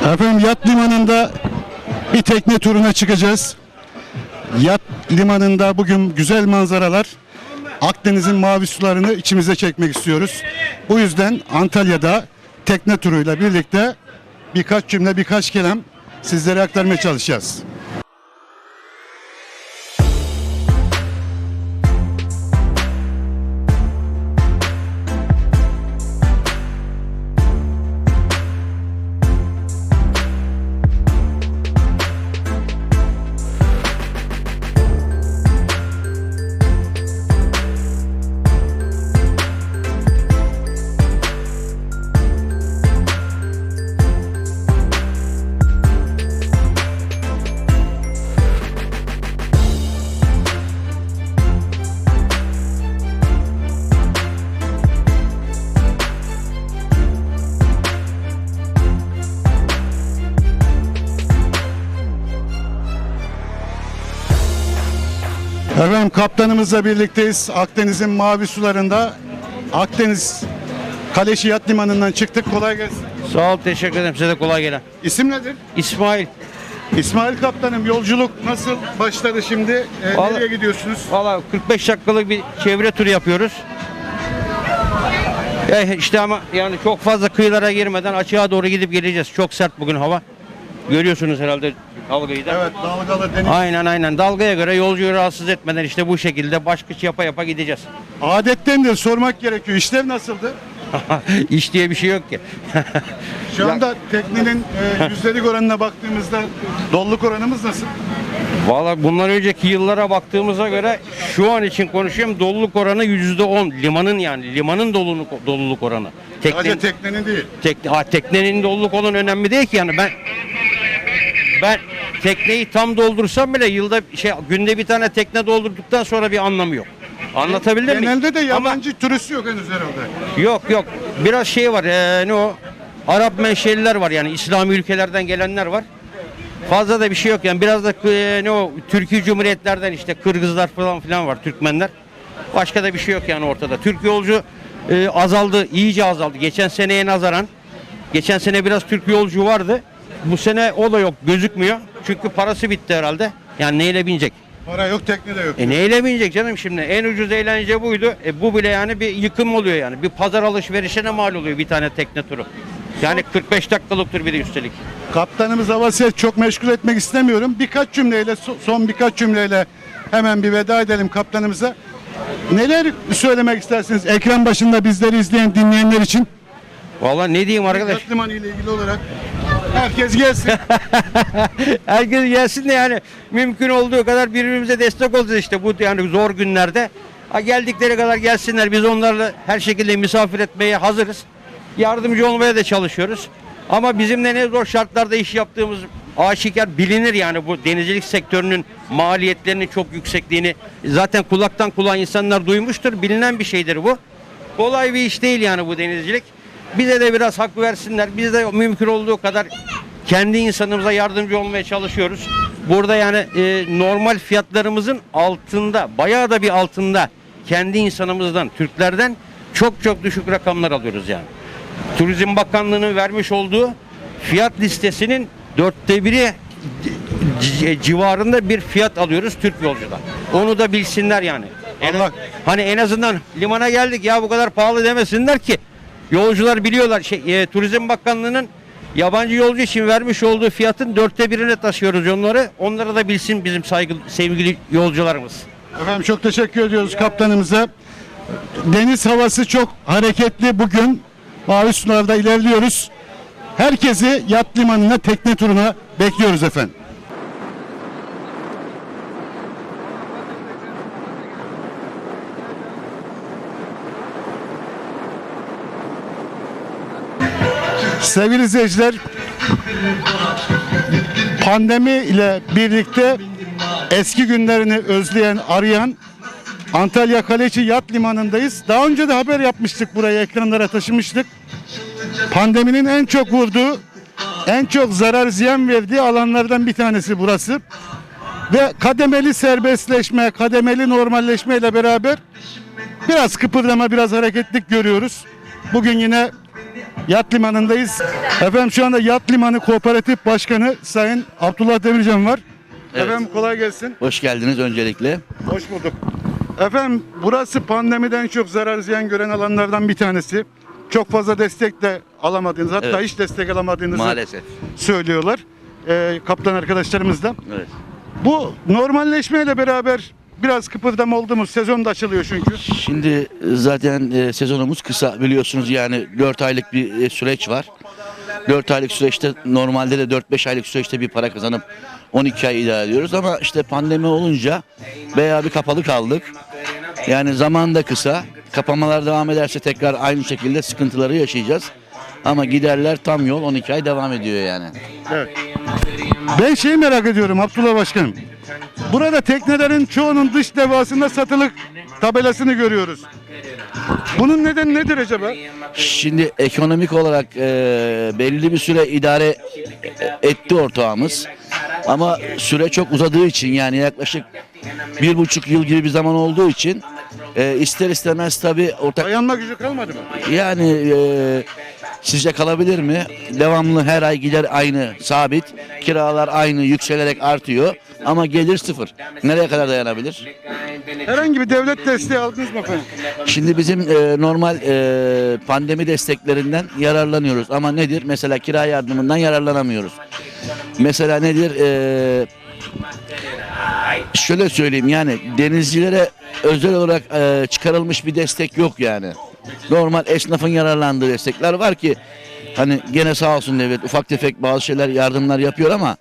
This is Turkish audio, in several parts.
Efendim yat limanında bir tekne turuna çıkacağız. Yat limanında bugün güzel manzaralar. Akdeniz'in mavi sularını içimize çekmek istiyoruz. Bu yüzden Antalya'da tekne turuyla birlikte birkaç cümle birkaç kelam sizlere aktarmaya çalışacağız. Efendim kaptanımızla birlikteyiz. Akdeniz'in mavi sularında Akdeniz Kaleşi Yat Limanı'ndan çıktık. Kolay gelsin. Sağ ol teşekkür ederim size de kolay gelen. İsim nedir? İsmail İsmail Kaptanım yolculuk nasıl başladı şimdi? Ee, Vallahi- nereye gidiyorsunuz? valla 45 dakikalık bir çevre turu yapıyoruz. Eh işte ama yani çok fazla kıyılara girmeden açığa doğru gidip geleceğiz. Çok sert bugün hava. Görüyorsunuz herhalde dalgayı da. Evet dalgalı deniz. Aynen aynen dalgaya göre yolcuyu rahatsız etmeden işte bu şekilde baş kış yapa yapa gideceğiz. Adettendir sormak gerekiyor. İşler nasıldı? İş diye bir şey yok ki. Şu anda teknenin e, yüzdelik oranına baktığımızda doluluk oranımız nasıl? Valla bundan önceki yıllara baktığımıza göre şu an için konuşuyorum doluluk oranı yüzde on. Limanın yani limanın doluluk, doluluk oranı. Sadece Tekne, teknenin değil. tek, ha, teknenin doluluk olan önemli değil ki yani ben ben tekneyi tam doldursam bile yılda şey günde bir tane tekne doldurduktan sonra bir anlamı yok. Anlatabildim mi? Genelde de yabancı turist yok henüz herhalde. Yok yok. Biraz şey var. eee, ne o? Arap menşeliler var yani İslami ülkelerden gelenler var. Fazla da bir şey yok yani biraz da eee, ne o Türkiye Cumhuriyetlerden işte Kırgızlar falan filan var Türkmenler. Başka da bir şey yok yani ortada. Türk yolcu eee, azaldı, iyice azaldı. Geçen seneye nazaran geçen sene biraz Türk yolcu vardı. Bu sene o da yok, gözükmüyor. Çünkü parası bitti herhalde. Yani neyle binecek? Para yok tekne de yok. E neyle binecek canım şimdi? En ucuz eğlence buydu. E bu bile yani bir yıkım oluyor yani. Bir pazar alışverişine mal oluyor bir tane tekne turu. Yani 45 dakikalıktır bir de üstelik. Kaptanımız Avaset çok meşgul etmek istemiyorum. Birkaç cümleyle so- son birkaç cümleyle hemen bir veda edelim kaptanımıza. Neler söylemek istersiniz ekran başında bizleri izleyen dinleyenler için? Vallahi ne diyeyim arkadaş? Limanı ile ilgili olarak herkes gelsin. Herkes gelsin de yani mümkün olduğu kadar birbirimize destek olacağız işte bu yani zor günlerde. Ha geldikleri kadar gelsinler. Biz onlarla her şekilde misafir etmeye hazırız. Yardımcı olmaya da çalışıyoruz. Ama bizim de ne zor şartlarda iş yaptığımız aşikar bilinir yani bu denizcilik sektörünün maliyetlerinin çok yüksekliğini zaten kulaktan kulağa insanlar duymuştur. Bilinen bir şeydir bu. Kolay bir iş değil yani bu denizcilik. Bize de biraz hak versinler. Biz de mümkün olduğu kadar kendi insanımıza yardımcı olmaya çalışıyoruz. Burada yani e, normal fiyatlarımızın altında, bayağı da bir altında kendi insanımızdan, Türklerden çok çok düşük rakamlar alıyoruz yani. Turizm Bakanlığı'nın vermiş olduğu fiyat listesinin dörtte biri civarında bir fiyat alıyoruz Türk yolcudan. Onu da bilsinler yani. En- Allah- hani en azından limana geldik ya bu kadar pahalı demesinler ki yolcular biliyorlar şey e, Turizm Bakanlığı'nın yabancı yolcu için vermiş olduğu fiyatın dörtte birine taşıyoruz onları. Onlara da bilsin bizim saygılı sevgili yolcularımız. Efendim çok teşekkür ediyoruz kaptanımıza. Deniz havası çok hareketli bugün. Mavi sularda ilerliyoruz. Herkesi yat limanına tekne turuna bekliyoruz efendim. Sevgili izleyiciler, pandemi ile birlikte eski günlerini özleyen, arayan Antalya Kaleci Yat Limanı'ndayız. Daha önce de haber yapmıştık buraya ekranlara taşımıştık. Pandeminin en çok vurduğu, en çok zarar ziyan verdiği alanlardan bir tanesi burası. Ve kademeli serbestleşme, kademeli normalleşme ile beraber biraz kıpırdama, biraz hareketlik görüyoruz. Bugün yine Yat Limanı'ndayız. Efendim şu anda Yat Limanı Kooperatif Başkanı Sayın Abdullah Demircan var. Evet. Efendim kolay gelsin. Hoş geldiniz öncelikle. Hoş bulduk. Efendim burası pandemiden çok zarar ziyan gören alanlardan bir tanesi. Çok fazla destek de alamadığınız hatta Evet. hiç destek alamadığınızı Maalesef. söylüyorlar. Ee, kaptan arkadaşlarımız da. Evet. Bu normalleşmeyle beraber biraz kıpırdama oldu mu? Sezon da açılıyor çünkü. Şimdi zaten e, sezonumuz kısa biliyorsunuz yani 4 aylık bir e, süreç var. 4 aylık süreçte normalde de 4-5 aylık süreçte bir para kazanıp 12 ay idare ediyoruz ama işte pandemi olunca veya bir kapalı kaldık. Yani zaman da kısa. Kapamalar devam ederse tekrar aynı şekilde sıkıntıları yaşayacağız. Ama giderler tam yol 12 ay devam ediyor yani. Evet. Ben şeyi merak ediyorum Abdullah Başkanım. Burada teknelerin çoğunun dış devasında satılık tabelasını görüyoruz. Bunun nedeni nedir acaba? Şimdi ekonomik olarak e, belli bir süre idare etti ortağımız. Ama süre çok uzadığı için yani yaklaşık bir buçuk yıl gibi bir zaman olduğu için e, ister istemez tabii ortak Dayanma gücü kalmadı mı? yani e, sizce kalabilir mi? Devamlı her ay gider aynı sabit. Kiralar aynı yükselerek artıyor. Ama gelir sıfır. Nereye kadar dayanabilir? Herhangi bir devlet desteği aldınız mı efendim? Şimdi bizim e, normal e, pandemi desteklerinden yararlanıyoruz. Ama nedir? Mesela kira yardımından yararlanamıyoruz. Mesela nedir? E, şöyle söyleyeyim yani denizcilere özel olarak e, çıkarılmış bir destek yok yani. Normal esnafın yararlandığı destekler var ki hani gene sağ olsun devlet ufak tefek bazı şeyler yardımlar yapıyor ama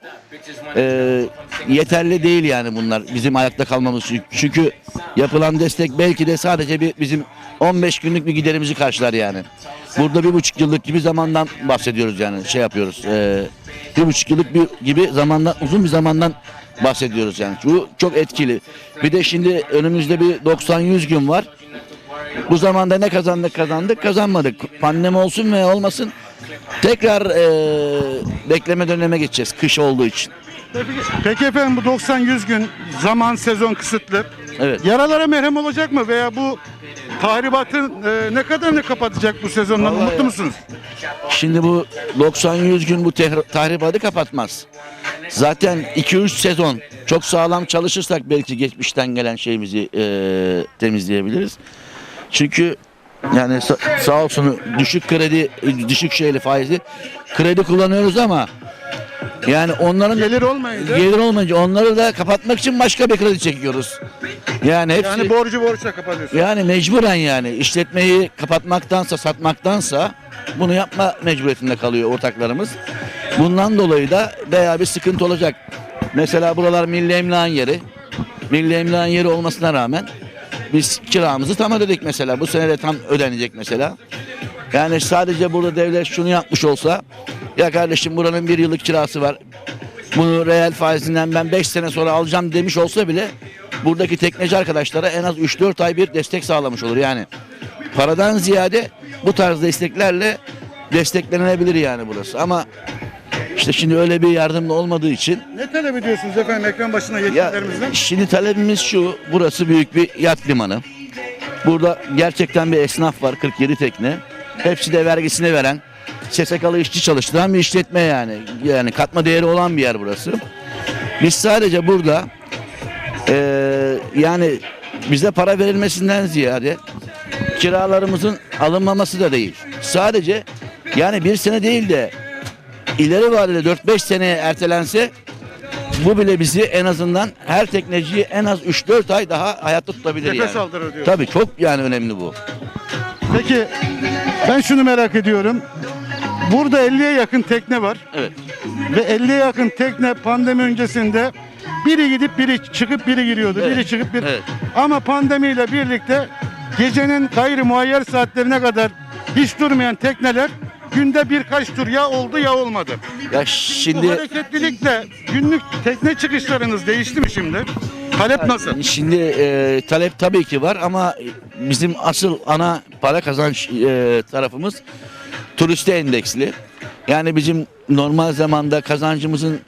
e, yeterli değil yani bunlar bizim ayakta kalmamız için. Çünkü yapılan destek belki de sadece bir bizim 15 günlük bir giderimizi karşılar yani. Burada bir buçuk yıllık gibi zamandan bahsediyoruz yani şey yapıyoruz. E, bir buçuk yıllık bir gibi zamandan uzun bir zamandan bahsediyoruz yani. Bu çok etkili. Bir de şimdi önümüzde bir 90-100 gün var. Bu zamanda ne kazandık kazandık kazanmadık. Pandemi olsun veya olmasın tekrar e, bekleme dönemine geçeceğiz kış olduğu için. Peki, peki efendim bu 90-100 gün zaman sezon kısıtlı. Evet. Yaralara merhem olacak mı veya bu tahribatın e, ne kadarını kapatacak bu sezondan? Vallahi Umutlu ya. musunuz? Şimdi bu 90-100 gün bu tehri- tahribatı kapatmaz. Zaten 2-3 sezon çok sağlam çalışırsak belki geçmişten gelen şeyimizi e, temizleyebiliriz. Çünkü yani sa- sağ olsun düşük kredi, düşük şeyli faizli kredi kullanıyoruz ama yani onların Gelir olmayınca gelir olmayınca onları da kapatmak için başka bir kredi çekiyoruz. Yani hepsi yani borcu borçla kapatıyorsun. yani mecburen yani işletmeyi kapatmaktansa satmaktansa bunu yapma mecburiyetinde kalıyor ortaklarımız. Bundan dolayı da bayağı bir sıkıntı olacak. Mesela buralar milli emlakın yeri. Milli emlakın yeri olmasına rağmen biz kiramızı tam ödedik mesela. Bu sene de tam ödenecek mesela. Yani sadece burada devlet şunu yapmış olsa ya kardeşim buranın bir yıllık kirası var. Bunu reel faizinden ben 5 sene sonra alacağım demiş olsa bile buradaki tekneci arkadaşlara en az 3-4 ay bir destek sağlamış olur. Yani paradan ziyade bu tarz desteklerle desteklenebilir yani burası. Ama işte şimdi öyle bir yardımla olmadığı için Ne talep ediyorsunuz efendim ekran başına yetkililerimizden? şimdi talebimiz şu. Burası büyük bir yat limanı. Burada gerçekten bir esnaf var 47 tekne. Hepsi de vergisini veren, SSK'lı işçi çalıştıran bir işletme yani. Yani katma değeri olan bir yer burası. Biz sadece burada eee, yani bize para verilmesinden ziyade kiralarımızın alınmaması da değil. Sadece yani bir sene değil de ileri vadede 4-5 seneye ertelense bu bile bizi en azından her tekneciyi en az 3-4 ay daha hayatta tutabilir Nefes yani. aldırır diyor. Tabii çok yani önemli bu. Peki ben şunu merak ediyorum. Burada 50'ye yakın tekne var Evet. ve 50'ye yakın tekne pandemi öncesinde biri gidip biri çıkıp biri giriyordu. Evet, Biri çıkıp biri. evet. Ama pandemiyle birlikte gecenin gayri muayyer saatlerine kadar hiç durmayan tekneler günde birkaç tur ya oldu ya olmadı. Ya Bu şimdi hareketlilikle günlük tekne çıkışlarınız değişti mi şimdi? Talep nasıl? Şimdi e, talep tabii ki var ama bizim asıl ana para kazanç e, tarafımız turiste endeksli. Yani bizim normal zamanda kazancımızın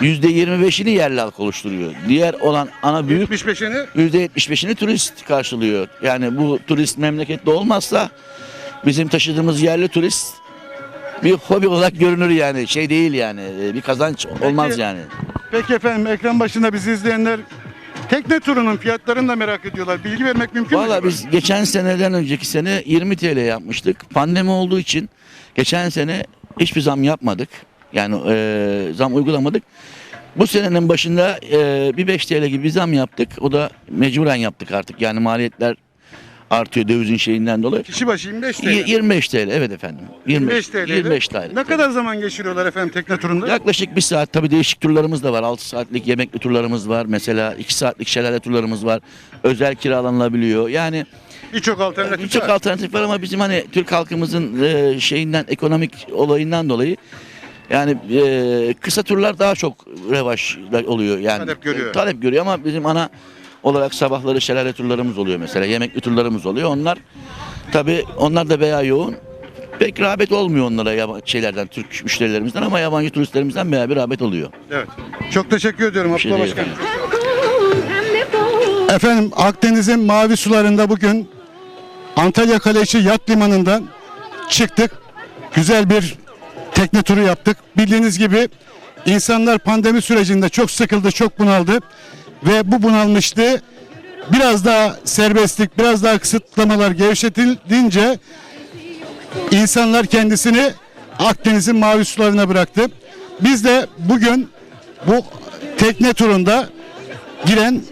yüzde 25'ini yerli halk oluşturuyor. Diğer olan ana büyük 75'ini yüzde 75'ini turist karşılıyor. Yani bu turist memlekette olmazsa bizim taşıdığımız yerli turist bir hobi olarak görünür yani. Şey değil yani. e, Bir kazanç olmaz yani. Peki efendim ekran başında bizi izleyenler tekne turunun fiyatlarını da merak ediyorlar. Bilgi vermek mümkün mü? Valla acaba? biz geçen seneden önceki sene 20 TL yapmıştık. Pandemi olduğu için geçen sene hiçbir zam yapmadık. Yani e, zam uygulamadık. Bu senenin başında e, bir 5 TL gibi bir zam yaptık. O da mecburen yaptık artık. Yani maliyetler artıyor dövizin şeyinden dolayı. Kişi başı 25 TL. Y- 25 TL evet efendim. 25 TL. 'de 25 TL. Ne kadar zaman geçiriyorlar efendim tekne turunda? Yaklaşık bir saat tabii değişik turlarımız da var. 6 saatlik yemekli turlarımız var. Mesela 2 saatlik şelale turlarımız var. Özel kiralanabiliyor. Yani Birçok alternatif birçok var. alternatif var ama bizim hani Türk halkımızın e, şeyinden ekonomik olayından dolayı yani e, kısa turlar daha çok revaç oluyor yani. Talep görüyor. Talep görüyor ama bizim ana olarak sabahları şelale turlarımız oluyor mesela. Yemekli turlarımız oluyor. Onlar tabii onlar da veya yoğun. Pek rağbet olmuyor onlara yaba- şeylerden Türk müşterilerimizden ama yabancı turistlerimizden veya bir rağbet oluyor. Evet. Çok teşekkür ediyorum şey Abdullah değil de bu. Efendim Akdeniz'in mavi sularında bugün Antalya Kaleci Yat Limanı'ndan çıktık. Güzel bir tekne turu yaptık. Bildiğiniz gibi insanlar pandemi sürecinde çok sıkıldı, çok bunaldı. Ve bu bunalmıştı. Biraz daha serbestlik, biraz daha kısıtlamalar gevşetilince insanlar kendisini Akdeniz'in mavi sularına bıraktı. Biz de bugün bu tekne turunda giren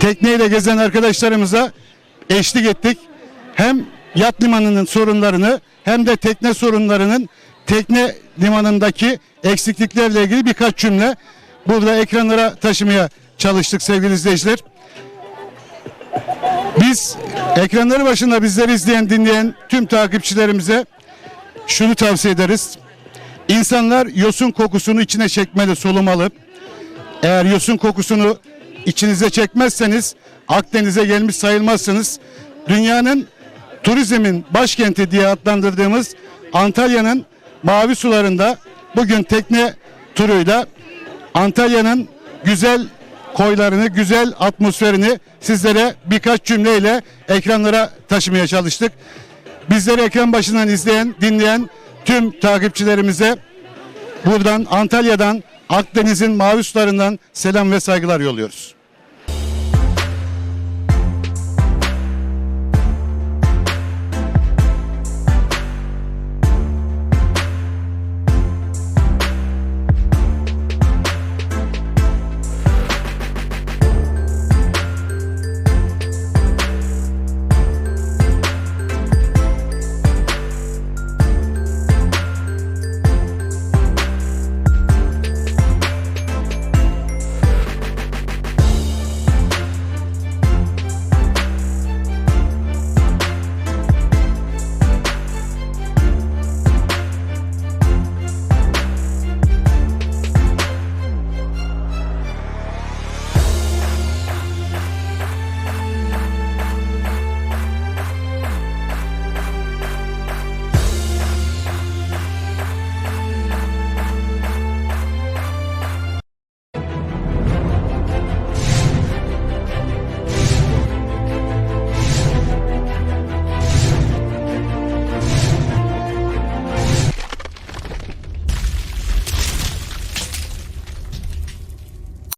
tekneyle gezen arkadaşlarımıza eşlik ettik. Hem yat limanının sorunlarını hem de tekne sorunlarının tekne limanındaki eksikliklerle ilgili birkaç cümle burada ekranlara taşımaya çalıştık sevgili izleyiciler. Biz ekranları başında bizleri izleyen dinleyen tüm takipçilerimize şunu tavsiye ederiz. İnsanlar yosun kokusunu içine çekmeli, solumalı. Eğer yosun kokusunu içinize çekmezseniz Akdeniz'e gelmiş sayılmazsınız. Dünyanın turizmin başkenti diye adlandırdığımız Antalya'nın mavi sularında bugün tekne turuyla Antalya'nın güzel koylarını, güzel atmosferini sizlere birkaç cümleyle ekranlara taşımaya çalıştık. Bizleri ekran başından izleyen, dinleyen tüm takipçilerimize buradan Antalya'dan Akdeniz'in mavi sularından selam ve saygılar yolluyoruz.